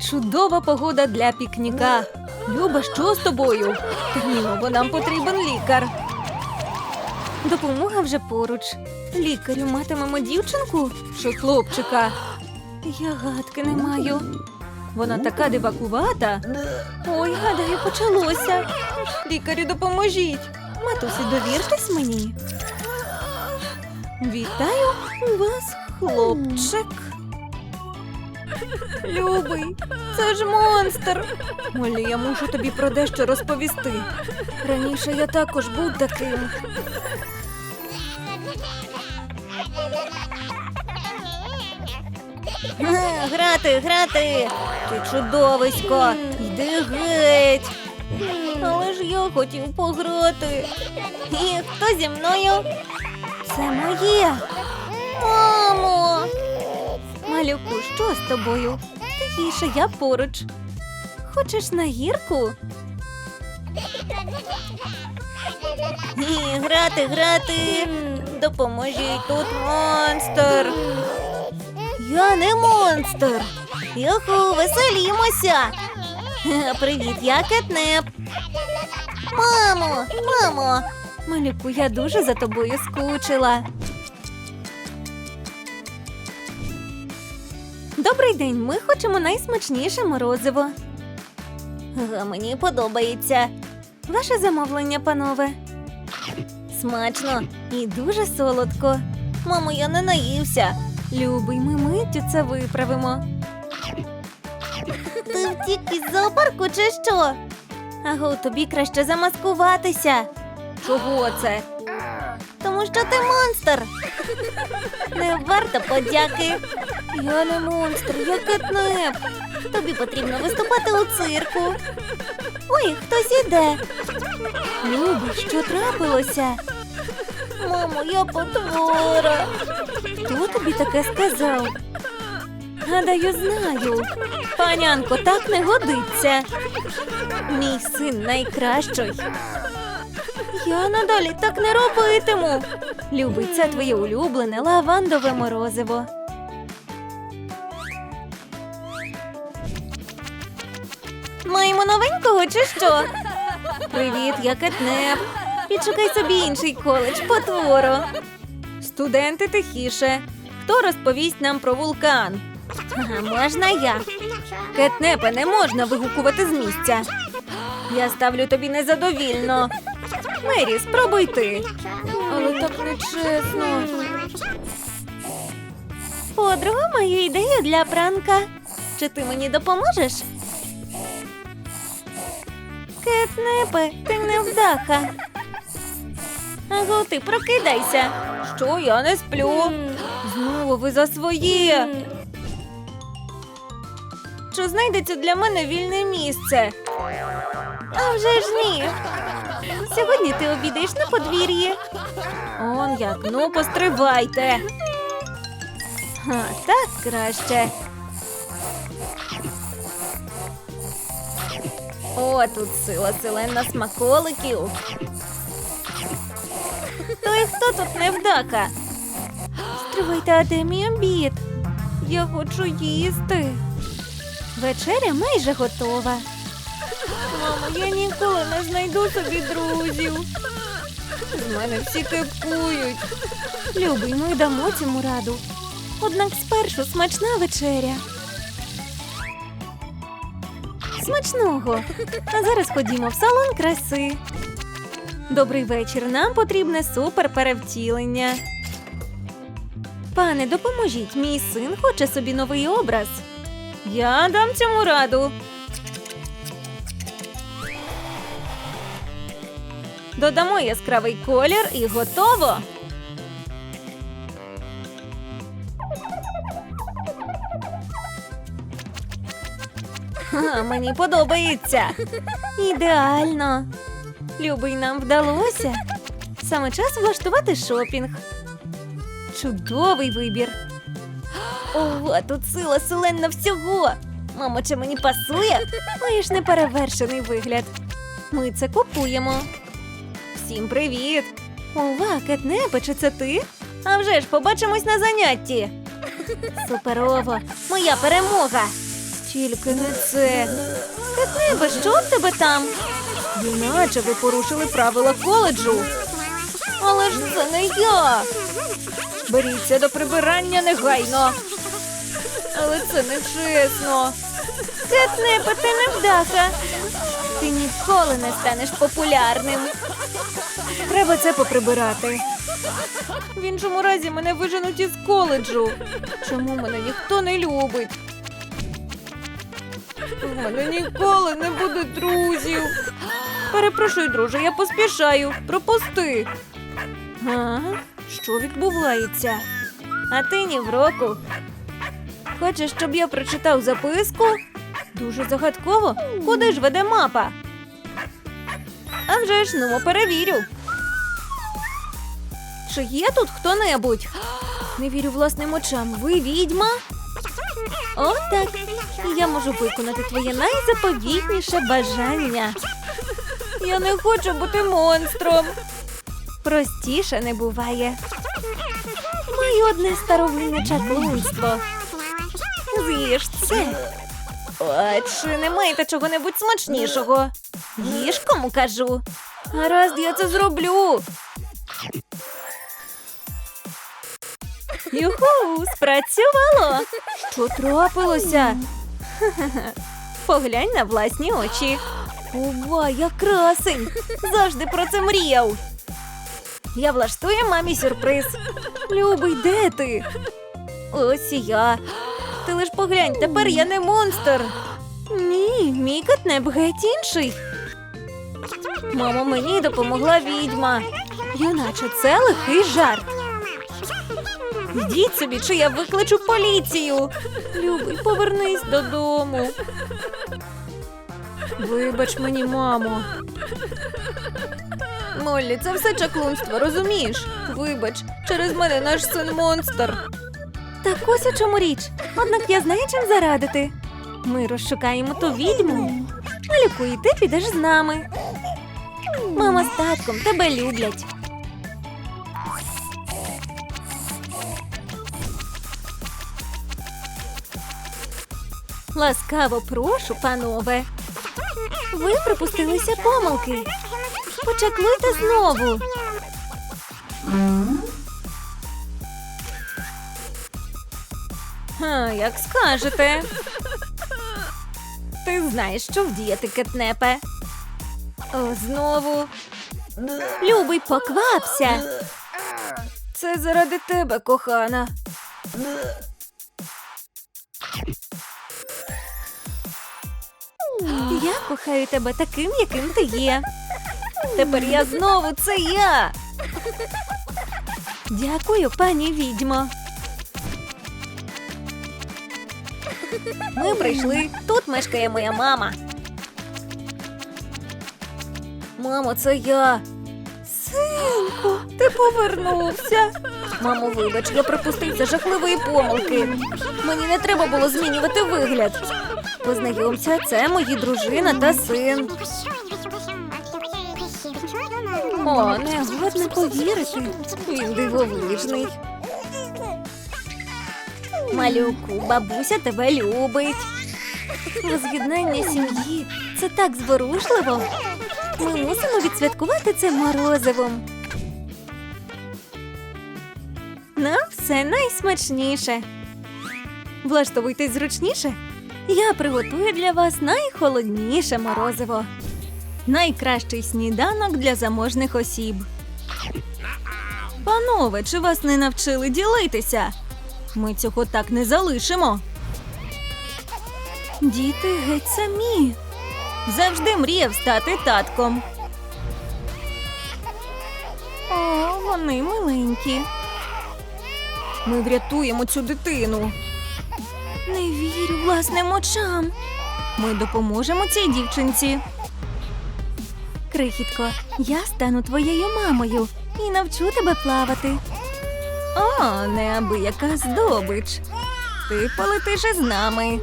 Чудова погода для пікніка. Люба, що з тобою? Терміново нам потрібен лікар. Допомога вже поруч. Лікарю матимемо дівчинку чи хлопчика. Я гадки не маю. Вона така дивакувата. Ой, гадаю, почалося. Лікарю, допоможіть. Матусі, довіртесь мені. Вітаю вас, хлопчик. Любий, це ж монстр. Молі, я мушу тобі про дещо розповісти. Раніше я також був таким. Грати, грати! Ти чудовисько! Йди геть! Але ж я хотів пограти. І хто зі мною? Це моє. Мамо! Малюку, що з тобою? Тихіше, я поруч. Хочеш на гірку? Ні, грати, грати. Допоможіть тут монстр. Я не монстр. Юху, веселімося. Привіт, я кетнеп. Мамо, мамо. Малюку, я дуже за тобою скучила. Добрий день, ми хочемо найсмачніше морозиво. Мені подобається. Ваше замовлення, панове. Смачно і дуже солодко. Мамо, я не наївся. Любий, ми миттю це виправимо. Ти втік із зоопарку чи що? Аго, тобі краще замаскуватися. Чого це? Тому що ти монстр. Не варто подяки. Я не монстр, я кетнеп. Тобі потрібно виступати у цирку. Ой, хтось іде. Люби, що трапилося? Мамо, я потвора. Хто тобі таке сказав? Гадаю, знаю. Панянко, так не годиться. Мій син найкращий. Я надалі так не робитиму. Любий, це твоє улюблене лавандове морозиво. Маємо новенького чи що? Привіт, я кетнеп. Підшукай собі інший коледж, потворо. Студенти тихіше. Хто розповість нам про вулкан? Ага, можна я. Кетнепе, не можна вигукувати з місця. Я ставлю тобі незадовільно. Мері, спробуй ти. Але так нечесно. Подруга, маю ідею для пранка. Чи ти мені допоможеш? Кетнепе, ти невдаха. Аго, ти прокидайся. Що я не сплю? Знову ви за своє. Чи знайдеться для мене вільне місце? А вже ж ні. Сьогодні ти обідаєш на подвір'ї. Он як, ну постривайте. Ха, так краще. О, тут сила селена смаколиків. То і хто тут невдака? Стривайте, а де мій обід? Я хочу їсти. Вечеря майже готова. Мамо, я ніколи не знайду собі друзів. З мене всі кипують. Любий, ми дамо цьому раду. Однак спершу смачна вечеря. Смачного. А зараз ходімо в салон краси. Добрий вечір. Нам потрібне супер перевтілення. Пане, допоможіть, мій син хоче собі новий образ. Я дам цьому раду. Додамо яскравий колір і готово. Мені подобається. Ідеально. Любий, нам вдалося. Саме час влаштувати шопінг. Чудовий вибір. Ого, тут сила селена всього. Мамо, чи мені пасує? Маєш неперевершений вигляд. Ми це купуємо. Всім привіт! Ова, кетнепе, чи це ти? А вже ж побачимось на занятті. Суперово! Моя перемога! Тільки не це. Кетнебе, що в тебе там? Іначе ви порушили правила коледжу. Але ж це не я. Беріться до прибирання негайно. Але це не чесно. Кетнепе, ти невдаха. Ти ніколи не станеш популярним. Треба це поприбирати. В іншому разі мене виженуть із коледжу. Чому мене ніхто не любить? У мене ніколи не буде друзів. Перепрошую, друже, я поспішаю. Пропусти. А? Що відбувається? А ти ні в року. Хочеш, щоб я прочитав записку? Дуже загадково. Куди ж веде мапа? А вже ж, ну, перевірю. Чи є тут хто-небудь? Не вірю власним очам. Ви відьма? О, так. Я можу виконати твоє найзаповітніше бажання. Я не хочу бути монстром. Простіше не буває. Маю одне старовинне чаклунство. З'їж це. А чи не маєте чого-небудь смачнішого? Їж кому кажу. Гаразд, я це зроблю. Юху, спрацювало. Що трапилося? Поглянь на власні очі. Ова, я красень! Завжди про це мріяв. Я влаштую мамі сюрприз. Любий, де ти? Ось і я. Ти лиш поглянь, тепер я не монстр. Ні, мій кетнеп геть інший. Мамо, мені допомогла відьма. Юначе це лихий жарт. Йдіть собі, чи я викличу поліцію. Любий, повернись додому. Вибач мені, мамо. Моллі, це все чаклунство, розумієш? Вибач, через мене наш син монстр. Так ось у чому річ. Однак я знаю, чим зарадити. Ми розшукаємо ту відьму. Малюку, і ти підеш з нами. Мама з татком тебе люблять. Ласкаво прошу, панове. Ви припустилися помилки. Почаклуйте знову. Ха, як скажете. Ти знаєш, що вдіяти, кетнепе. О, знову. Любий, поквапся. Це заради тебе, кохана. Я кохаю тебе таким, яким ти є. Тепер я знову це я. Дякую, пані відьмо. Ми прийшли. Тут мешкає моя мама. Мамо, це я. Синку, ти повернувся. Мамо, вибач, я припустився жахливої помилки. Мені не треба було змінювати вигляд. Познайомся, це мої дружина та син. О, не годно повірити. Він дивовижний. Малюку, бабуся тебе любить. Воз'єднання сім'ї це так зворушливо. Ми мусимо відсвяткувати це морозивом. На все найсмачніше. Влаштовуйтесь зручніше. Я приготую для вас найхолодніше морозиво. Найкращий сніданок для заможних осіб. Панове, чи вас не навчили ділитися? Ми цього так не залишимо. Діти геть самі. Завжди мріяв стати татком. О, вони миленькі. Ми врятуємо цю дитину. Не вірю власним очам. Ми допоможемо цій дівчинці. Крихітко, я стану твоєю мамою і навчу тебе плавати. О, неабияка здобич. Ти полетиш із нами.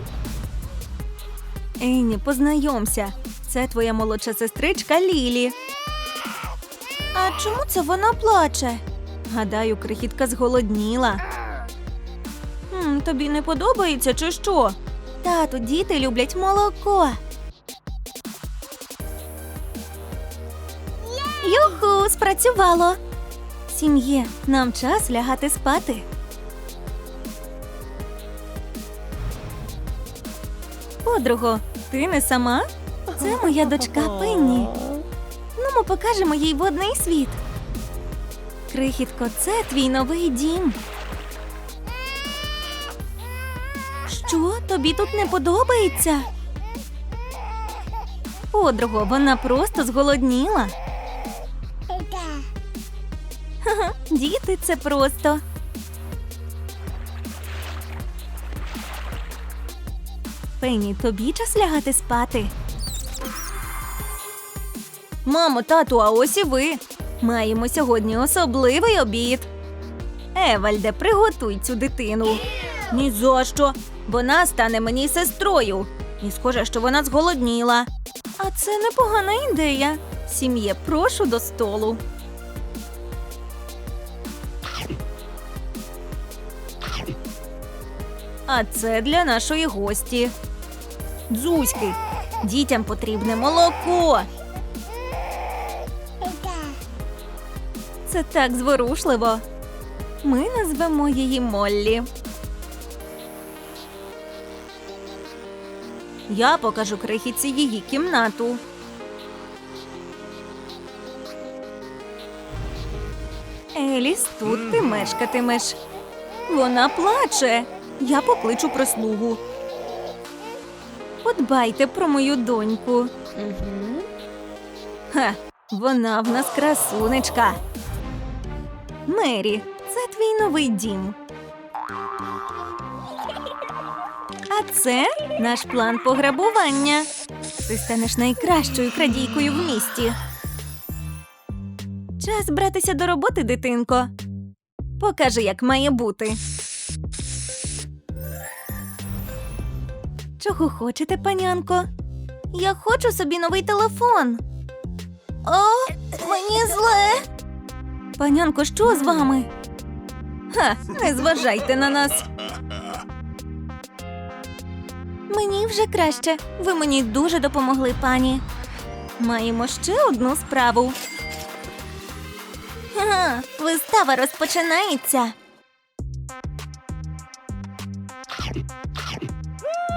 Ейні, познайомся. Це твоя молодша сестричка Лілі. А чому це вона плаче? Гадаю, крихітка зголодніла. Тобі не подобається чи що? Тату, діти люблять молоко. Юху, спрацювало. Сім'є, нам час лягати спати. Подруго, ти не сама? Це моя дочка Пенні. Ну, ми покажемо їй водний світ. Крихітко, це твій новий дім. Що тобі тут не подобається? Подруго, вона просто зголодніла. Ха-ха, Діти, це просто. Пенні, тобі час лягати спати. Мамо, тату, а ось і ви. Маємо сьогодні особливий обід. Евальде, приготуй цю дитину. Ні за що. Вона стане мені сестрою. І схоже, що вона зголодніла. А це непогана ідея. Сім'є, прошу до столу. А це для нашої гості. Дзузьки, дітям потрібне молоко. Це так зворушливо. Ми назвемо її Моллі. Я покажу крихітці її кімнату. Еліс, тут ти мешкатимеш. Вона плаче. Я покличу прислугу. Подбайте про мою доньку. Ха, вона в нас красунечка. Мері, це твій новий дім. А це наш план пограбування. Ти станеш найкращою крадійкою в місті. Час братися до роботи, дитинко. Покажи, як має бути. Чого хочете, панянко? Я хочу собі новий телефон. О, мені зле. Панянко, що з вами? Ха, не зважайте на нас. Мені вже краще. Ви мені дуже допомогли, пані. Маємо ще одну справу. Ага, вистава розпочинається.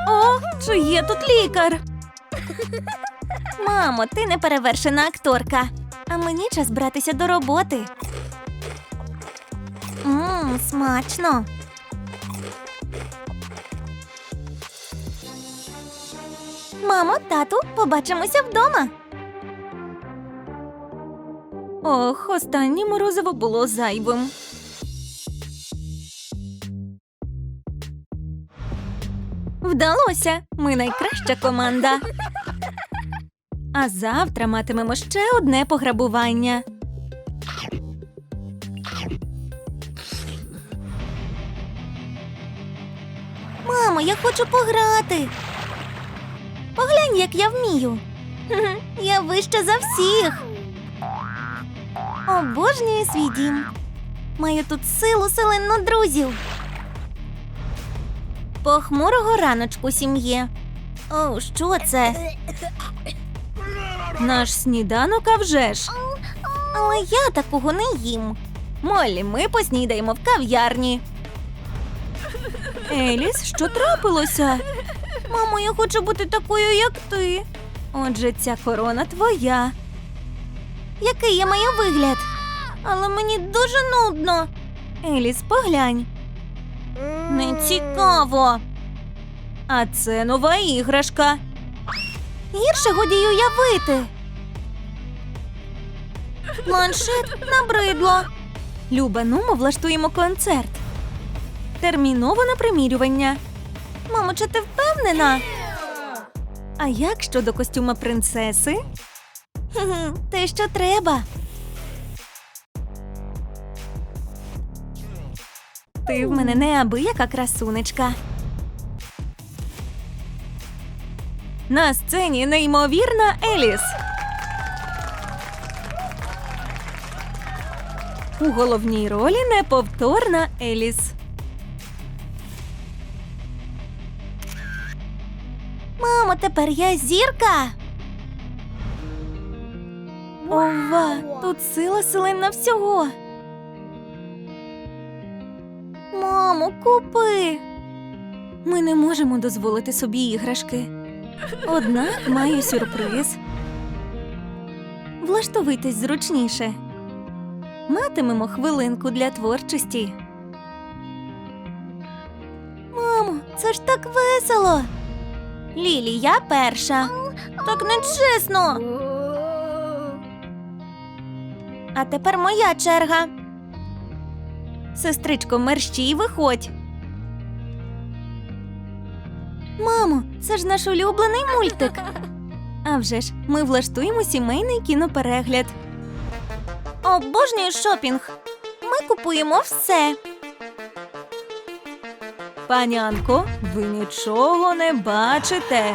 О, чи є тут лікар? Мамо, ти неперевершена акторка. А мені час братися до роботи. Мм, смачно. Мамо, тату, побачимося вдома. Ох, останнє морозиво було зайвим. Вдалося. Ми найкраща команда. А завтра матимемо ще одне пограбування. Мамо, я хочу пограти. Поглянь, як я вмію. Я вища за всіх. Обожнюю свій дім. Маю тут силу селенну друзів. Похмурого раночку сім'є. О, що це? Наш сніданок, а вже ж. Але я такого не їм. Моллі, ми поснідаємо в кав'ярні. Еліс, що трапилося? Мамо, я хочу бути такою, як ти. Отже, ця корона твоя. Який я маю вигляд? Але мені дуже нудно. Еліс, поглянь. Не цікаво. А це нова іграшка. Гірше годі уявити. Планшет набридло. Люба, ну ми влаштуємо концерт. Терміново на примірювання. Мамо, чи ти впевнена? А як щодо костюма принцеси? Те, що треба. Ти в мене неабияка красунечка. На сцені неймовірна Еліс. У головній ролі неповторна Еліс. Мамо, тепер я зірка. Ова, тут сила селена всього. Мамо, купи. Ми не можемо дозволити собі іграшки. Однак маю сюрприз. Влаштовуйтесь зручніше. Матимемо хвилинку для творчості. Мамо, це ж так весело. Лілі, я перша. Так нечесно. А тепер моя черга. Сестричко, мерщій виходь. Мамо, це ж наш улюблений мультик. А вже ж, ми влаштуємо сімейний кіноперегляд. Обожнюю шопінг. Ми купуємо все. Панянко, ви нічого не бачите.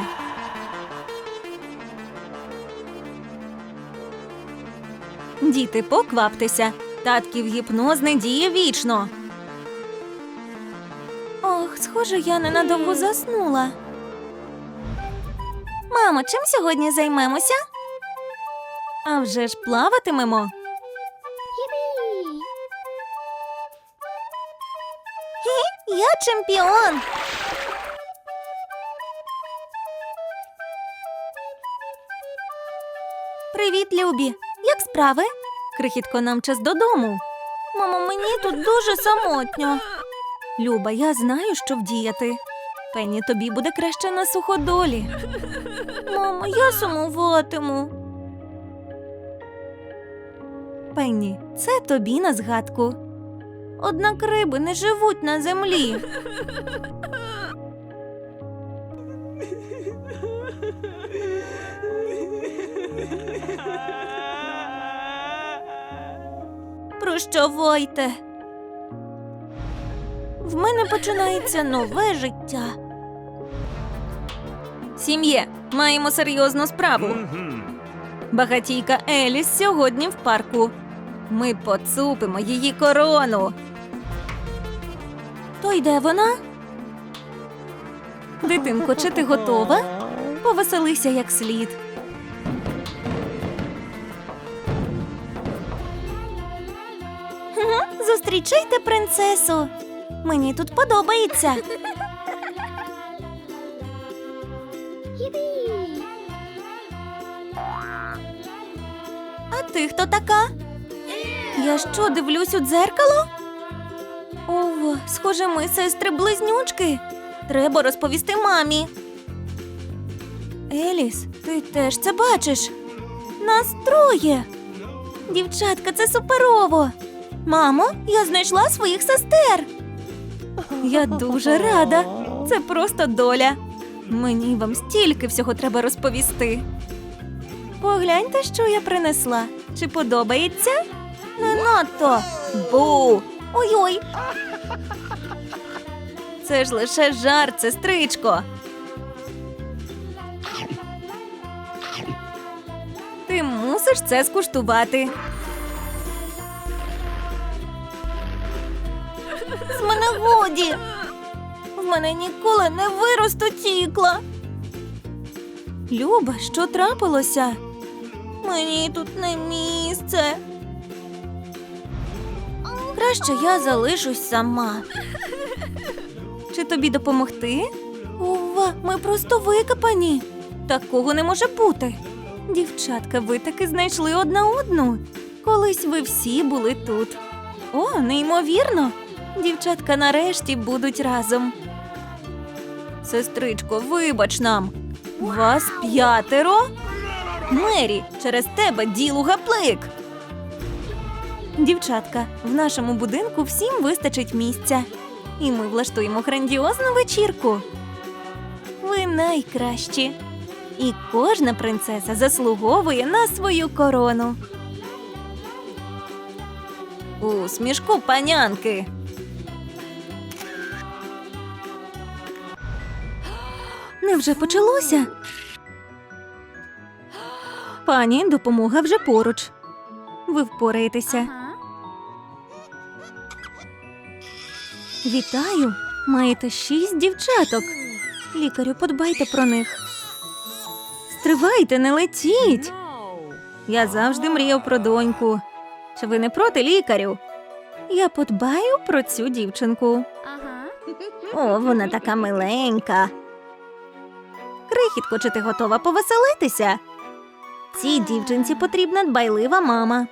Діти, покваптеся. Татків гіпноз не діє вічно. Ох, схоже, я ненадовго заснула. Мамо, чим сьогодні займемося? А вже ж плаватимемо. Я чемпіон. Привіт, Любі. Як справи? Крихітко, нам час додому. Мамо, мені тут дуже самотньо. Люба, я знаю, що вдіяти. Пенні, тобі буде краще на суходолі. Мамо, я сумуватиму. Пенні, це тобі на згадку. Однак риби не живуть на землі. Прощавайте. В мене починається нове життя. Сім'є, маємо серйозну справу. Багатійка Еліс сьогодні в парку. Ми поцупимо її корону. То йде вона? Дитинко, чи ти готова? Повеселися як слід. Зустрічайте принцесу. Мені тут подобається. А ти хто така? Я що, дивлюсь у дзеркало? Схоже, ми сестри близнючки. Треба розповісти мамі. Еліс, ти теж це бачиш? Нас троє. Дівчатка, це суперово. Мамо, я знайшла своїх сестер. Я дуже рада. Це просто доля. Мені вам стільки всього треба розповісти. Погляньте, що я принесла. Чи подобається? Не надто. Бу. Ой-ой. Це ж лише жарт, сестричко. Ти мусиш це скуштувати. З мене годі. В мене ніколи не виростуть ікла. Люба, що трапилося? Мені тут не місце. Краще я залишусь сама. Чи тобі допомогти? Ува, ми просто викопані. Такого не може бути. Дівчатка, ви таки знайшли одна одну. Колись ви всі були тут. О, неймовірно. Дівчатка нарешті будуть разом. Сестричко, вибач нам. Вас п'ятеро? Мері, через тебе ділу гаплик. Дівчатка, в нашому будинку всім вистачить місця. І ми влаштуємо грандіозну вечірку. Ви найкращі. І кожна принцеса заслуговує на свою корону. Усмішку панянки. Невже почалося? Пані, допомога вже поруч. Ви впораєтеся. Вітаю! Маєте шість дівчаток. Лікарю, подбайте про них. Стривайте, не летіть. Я завжди мріяв про доньку. Чи ви не проти лікарю? Я подбаю про цю дівчинку. О, вона така миленька. Крихітко, чи ти готова повеселитися? Цій дівчинці потрібна дбайлива мама.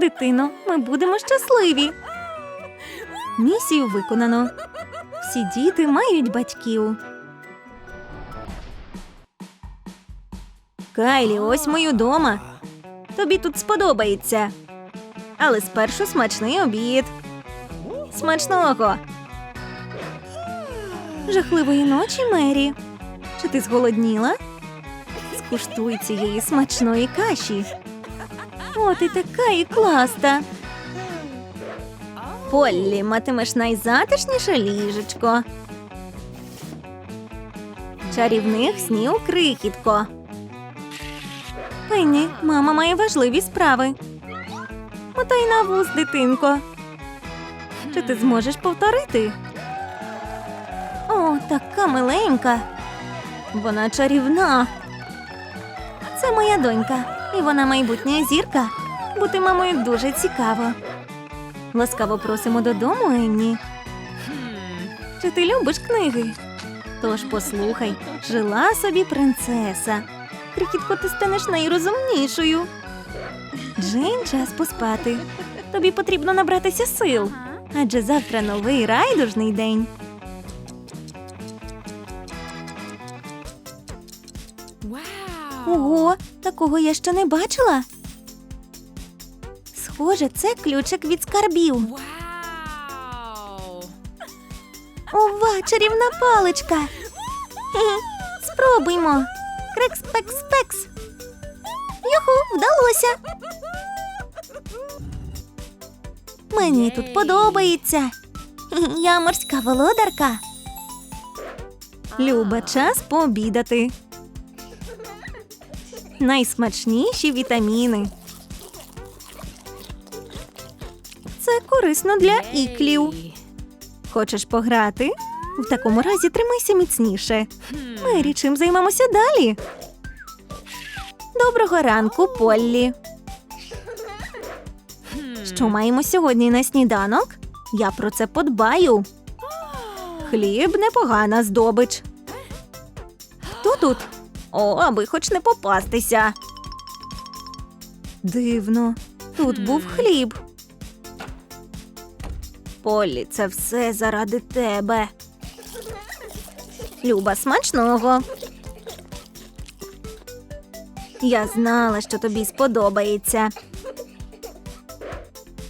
Дитино, ми будемо щасливі. Місію виконано. Всі діти мають батьків. Кайлі, ось мою дома. Тобі тут сподобається. Але спершу смачний обід. Смачного. Жахливої ночі, Мері. Чи ти зголодніла? Скуштуй цієї смачної каші. О, ти така і класта. Поллі, матимеш найзатишніше ліжечко. Чарівних снів крихітко. Пенні, мама має важливі справи. Мотай на вуз, дитинко. Чи ти зможеш повторити? О, така миленька. Вона чарівна. Це моя донька, і вона майбутня зірка. Бути мамою дуже цікаво. Ласкаво просимо додому, Енні. Чи ти любиш книги? Тож послухай, жила собі принцеса. Крихітко, ти станеш найрозумнішою. Джейн, час поспати. Тобі потрібно набратися сил, адже завтра новий райдужний день. Ого, такого я ще не бачила. Схоже, це ключик від скарбів. Ова, чарівна паличка. Спробуймо. Крекс пекс пекс. Юху, вдалося. Мені тут подобається. Я морська володарка. Люба, час пообідати. Найсмачніші вітаміни. Це корисно для іклів. Хочеш пограти? В такому разі тримайся міцніше. Мері, чим займемося далі? Доброго ранку, Поллі. Що маємо сьогодні на сніданок? Я про це подбаю. Хліб непогана здобич. Хто тут? О, аби хоч не попастися. Дивно, тут був хліб. Полі, це все заради тебе. Люба, смачного. Я знала, що тобі сподобається.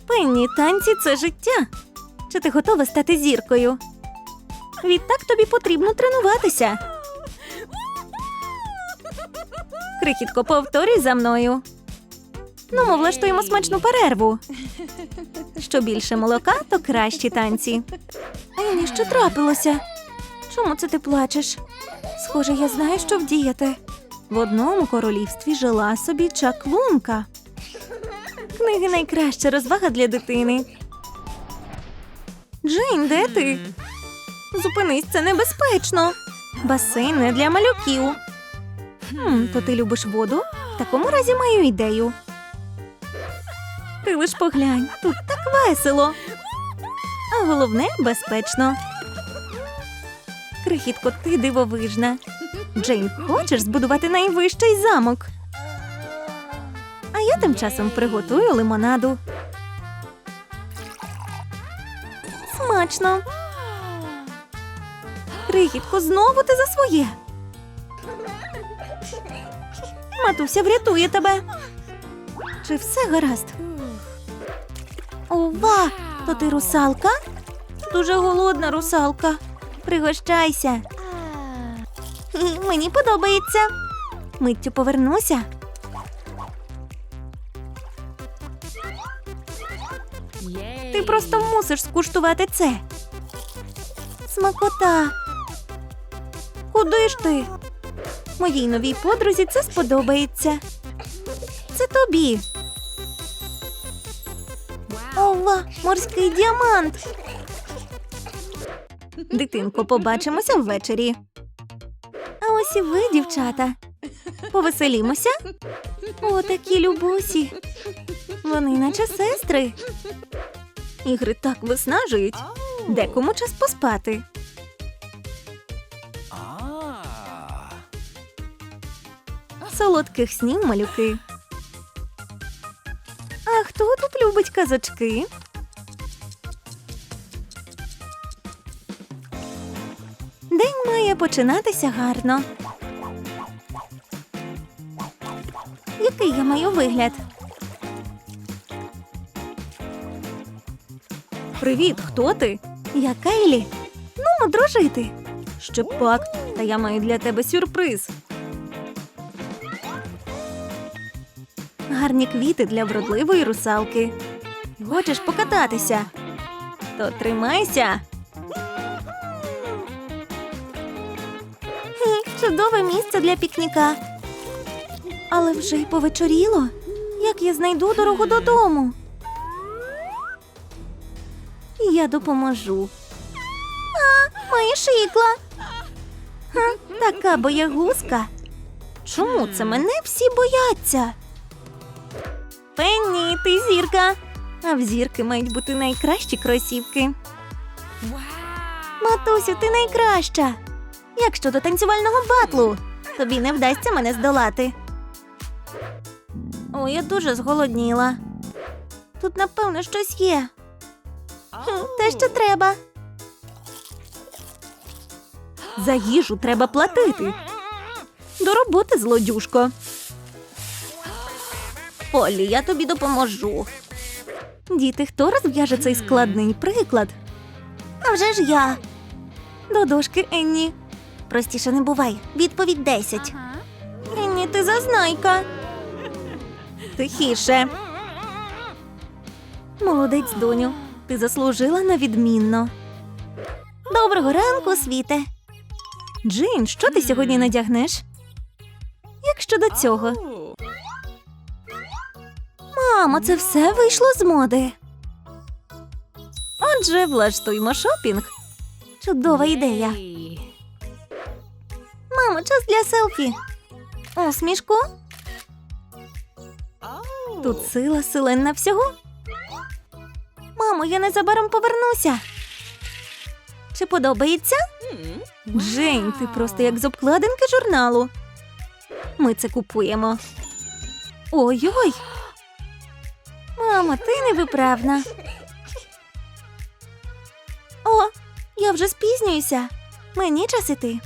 Пенні, танці це життя. Чи ти готова стати зіркою? Відтак тобі потрібно тренуватися. Крихітко, повторюй за мною. Ну, ми влаштуємо смачну перерву. Що більше молока, то кращі танці. Ені, що трапилося? Чому це ти плачеш? Схоже, я знаю, що вдіяти. В одному королівстві жила собі чаклунка. Книги найкраща розвага для дитини. Джейн, де ти? Зупинись, це небезпечно. Басейн не для малюків. Хм, то ти любиш воду? В такому разі маю ідею. Ти лиш поглянь, тут так весело. А головне безпечно. Крихітко, ти дивовижна. Джейн, хочеш збудувати найвищий замок? А я тим часом приготую лимонаду. Смачно. Крихітко, знову ти за своє. Матуся врятує тебе. Чи все гаразд? Ова, то ти русалка? Дуже голодна русалка. Пригощайся. Мені подобається. Миттю повернуся. Ти просто мусиш скуштувати це. Смакота. Куди ж ти? Моїй новій подрузі це сподобається. Це тобі. Ова, морський діамант. Дитинко, побачимося ввечері. А ось і ви, дівчата. Повеселімося. О, такі любусі. Вони наче сестри. Ігри так виснажують. Декому час поспати. Солодких снів малюки. А хто тут любить казочки? День має починатися гарно. Який я маю вигляд? Привіт, хто ти? Я Кейлі. Ну, дружити. Ще пак, та я маю для тебе сюрприз. Гарні квіти для вродливої русалки. Хочеш покататися? То тримайся. Чудове місце для пікніка. Але вже й повечоріло. Як я знайду дорогу додому? Я допоможу. А, маєш ікла. Ха, така боягузка. Чому це мене всі бояться? Пенні, ти зірка. А в зірки мають бути найкращі кросівки. Матусю, ти найкраща. Як щодо танцювального батлу? Тобі не вдасться мене здолати. О, я дуже зголодніла. Тут, напевно, щось є. Те, що треба. За їжу треба платити. До роботи, злодюшко. Полі, я тобі допоможу. Діти, хто розв'яже цей складний приклад? А вже ж я. До дошки, Енні. Простіше не бувай. Відповідь 10. Енні, ти зазнайка. Тихіше. Молодець, доню. Ти заслужила на відмінно. Доброго ранку, світе. Джин, що ти сьогодні надягнеш? Як щодо цього? Мамо, це все вийшло з моди. Отже, влаштуймо шопінг. Чудова ідея. Мамо, час для селфі. Усмішку. Тут сила силенна всього. Мамо, я незабаром повернуся. Чи подобається? Джейн, ти просто як з обкладинки журналу. Ми це купуємо. Ой-ой. Мамо, ти невиправна. О, я вже спізнююся. Мені час іти.